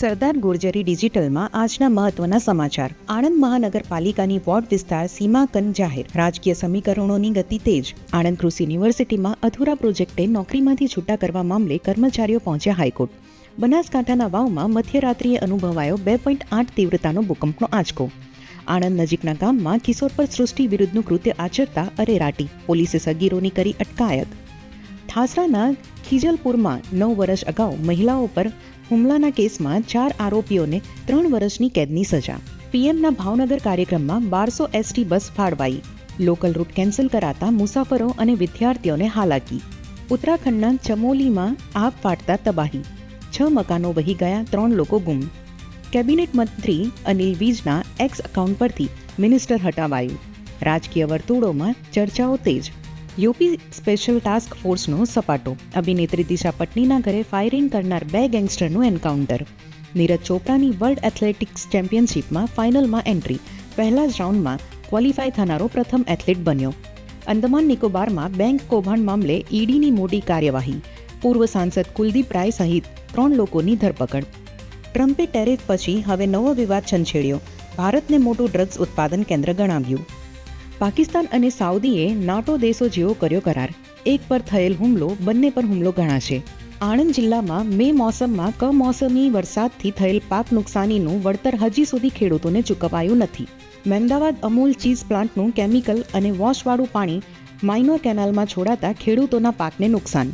સરદાર ગુર્જરી ડિજિટલમાં આજના મહત્વના સમાચાર. આણંદ મહાનગરપાલિકાની વોર્ડ વિસ્તાર સીમાકન જાહેર. રાજકીય સમીકરણોની ગતિ તેજ. આણંદ કૃષિ યુનિવર્સિટીમાં અધૂરા પ્રોજેક્ટે નોકરીમાંથી છૂટા કરવા મામલે કર્મચારીઓ પહોંચ્યા હાઈકોર્ટ. બનાસકાંઠાના વાવમાં મધ્યરાત્રિએ અનુભવાયો બે પોઈન્ટ આઠ તીવ્રતાનો ભૂકંપનો આંચકો. આણંદ નજીકના ગામમાં કિશોર પર સૃષ્ટિ વિરુદ્ધનું કૃત્ય આચરતા અરેરાટી. પોલીસે સગીરોની કરી અટકાયત. થાસરાના ખીજલપુરમાં નવ વર્ષ અગાઉ મહિલાઓ પર હુમલાના કેસમાં ચાર આરોપીઓને ત્રણ વર્ષની કેદની સજા. પીએમના ભાવનગર કાર્યક્રમમાં બારસો એસટી બસ ફાળવાઈ. લોકલ રૂટ કેન્સલ કરાતા મુસાફરો અને વિદ્યાર્થીઓને હાલાકી. ઉત્તરાખંડના ચમોલીમાં આગ ફાટતા તબાહી. છ મકાનો વહી ગયા, ત્રણ લોકો ગુમ. કેબિનેટ મંત્રી અનિલ વીજના એક્સ એકાઉન્ટ પરથી મિનિસ્ટર હટાવાયું. રાજકીય વર્તુળોમાં ચર્ચાઓ તેજ. યુપી સ્પેશિયલ ટાસ્ક ફોર્સનો સપાટો. અભિનેત્રી દિશા પટનીના ઘરે ફાયરિંગ કરનાર બે ગેંગસ્ટરનું એન્કાઉન્ટર નીરજ ચોપરાની વર્લ્ડ એથ્લેટિક્સ ચેમ્પિયનશિપમાં ફાઇનલમાં એન્ટ્રી પહેલા જ રાઉન્ડમાં ક્વોલિફાય થનારો પ્રથમ એથ્લેટ બન્યો. અંદમાન નિકોબારમાં બેંક કૌભાંડ મામલે ઈડીની મોટી કાર્યવાહી. પૂર્વ સાંસદ કુલદીપ રાય સહિત ત્રણ લોકોની ધરપકડ. ટ્રમ્પે ટેરિફ પછી હવે નવો વિવાદ છંછેડ્યો. ભારતને મોટું ડ્રગ્સ ઉત્પાદન કેન્દ્ર ગણાવ્યું. પાકિસ્તાન અને સાઉદીએ નાટો દેશો જેવો કર્યો કરાર. એક પર થયેલ હુમલો બંને પર હુમલો ગણાશે. આણંદ જિલ્લામાં મે મોસમમાં કમોસમી વરસાદથી થયેલ પાક નુકસાનીનું વળતર હજી સુધી ખેડૂતોને ચૂકવાયું નથી. મહેમદાવાદ અમૂલ ચીઝ પ્લાન્ટનું કેમિકલ અને વોશવાળું પાણી માઇનોર કેનાલમાં છોડાતા ખેડૂતોના પાકને નુકસાન.